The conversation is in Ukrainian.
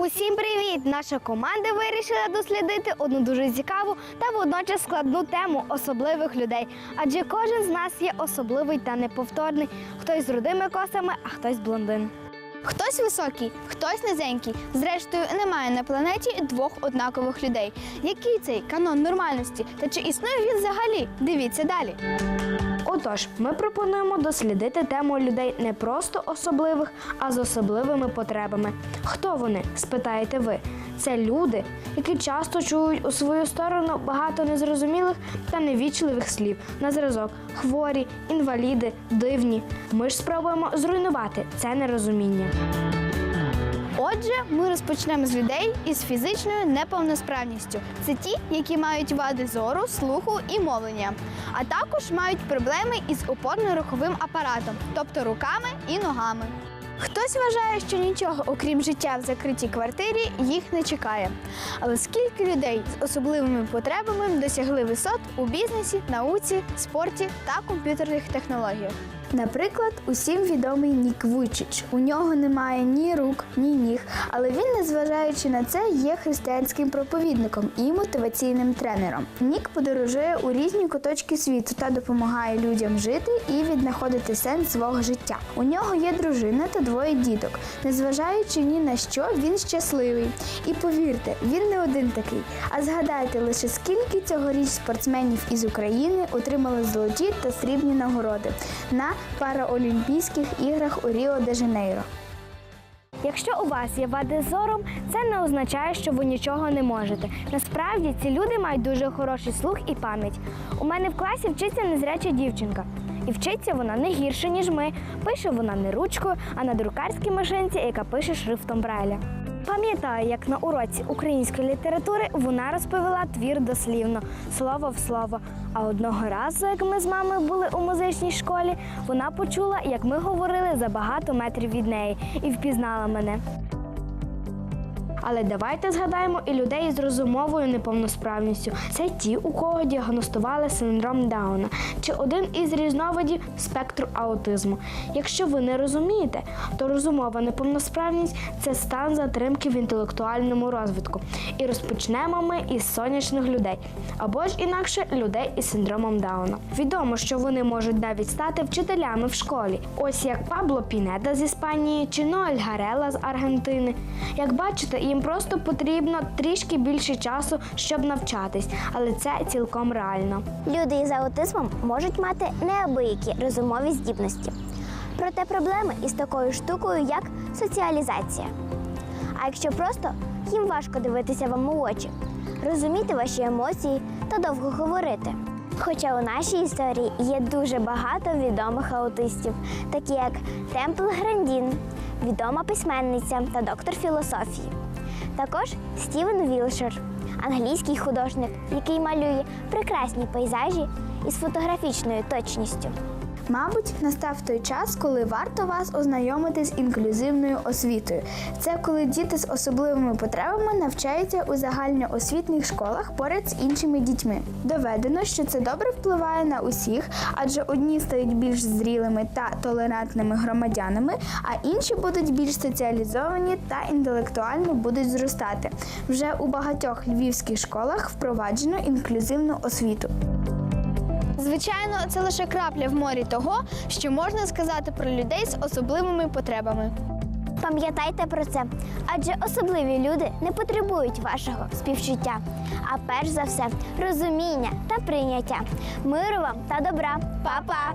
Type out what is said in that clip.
Усім привіт! Наша команда вирішила дослідити одну дуже цікаву та водночас складну тему особливих людей. Адже кожен з нас є особливий та неповторний. Хтось з рудими косами, а хтось блондин. Хтось високий, хтось низенький. Зрештою, немає на планеті двох однакових людей. Який цей канон нормальності? Та чи існує він взагалі? Дивіться далі. Отож, ми пропонуємо дослідити тему людей не просто особливих, а з особливими потребами. Хто вони? спитаєте ви. Це люди, які часто чують у свою сторону багато незрозумілих та невічливих слів на зразок хворі, інваліди, дивні. Ми ж спробуємо зруйнувати це нерозуміння. Отже, ми розпочнемо з людей із фізичною неповносправністю. Це ті, які мають вади зору, слуху і мовлення, а також мають проблеми із опорно-руховим апаратом, тобто руками і ногами. Хтось вважає, що нічого, окрім життя в закритій квартирі, їх не чекає. Але скільки людей з особливими потребами досягли висот у бізнесі, науці, спорті та комп'ютерних технологіях? Наприклад, усім відомий Нік Вуйчич. У нього немає ні рук, ні ніг, але він, незважаючи на це, є християнським проповідником і мотиваційним тренером. Нік подорожує у різні куточки світу та допомагає людям жити і віднаходити сенс свого життя. У нього є дружина та двоє діток. Незважаючи ні на що, він щасливий. І повірте, він не один такий. А згадайте лише скільки цьогоріч спортсменів із України отримали золоті та срібні нагороди на Параолімпійських іграх у Ріо де Жанейро. Якщо у вас є вади зором, це не означає, що ви нічого не можете. Насправді ці люди мають дуже хороший слух і пам'ять. У мене в класі вчиться незряча дівчинка. І вчиться вона не гірше, ніж ми. Пише вона не ручкою, а на друкарській машинці, яка пише шрифтом Брайля. Пам'ятаю, як на уроці української літератури вона розповіла твір дослівно, слово в слово. А одного разу, як ми з мамою були у музичній школі, вона почула, як ми говорили за багато метрів від неї, і впізнала мене. Але давайте згадаємо і людей з розумовою неповносправністю. Це ті, у кого діагностували синдром Дауна чи один із різновидів спектру аутизму. Якщо ви не розумієте, то розумова неповносправність це стан затримки в інтелектуальному розвитку. І розпочнемо ми із сонячних людей або ж інакше людей із синдромом Дауна. Відомо, що вони можуть навіть стати вчителями в школі. Ось як Пабло Пінеда з Іспанії чи Ноель Гарела з Аргентини. Як бачите, їм просто потрібно трішки більше часу, щоб навчатись, але це цілком реально. Люди із аутизмом можуть мати неабиякі розумові здібності. Проте проблеми із такою штукою, як соціалізація. А якщо просто їм важко дивитися вам у очі, розуміти ваші емоції та довго говорити. Хоча у нашій історії є дуже багато відомих аутистів, такі як Темпл Грандін, відома письменниця та доктор філософії. Також Стівен Вілшер, англійський художник, який малює прекрасні пейзажі із фотографічною точністю. Мабуть, настав той час, коли варто вас ознайомити з інклюзивною освітою. Це коли діти з особливими потребами навчаються у загальноосвітніх школах поряд з іншими дітьми. Доведено, що це добре впливає на усіх, адже одні стають більш зрілими та толерантними громадянами, а інші будуть більш соціалізовані та інтелектуально будуть зростати. Вже у багатьох львівських школах впроваджено інклюзивну освіту. Звичайно, це лише крапля в морі того, що можна сказати про людей з особливими потребами. Пам'ятайте про це, адже особливі люди не потребують вашого співчуття, а перш за все розуміння та прийняття. Миру вам та добра. Па-па!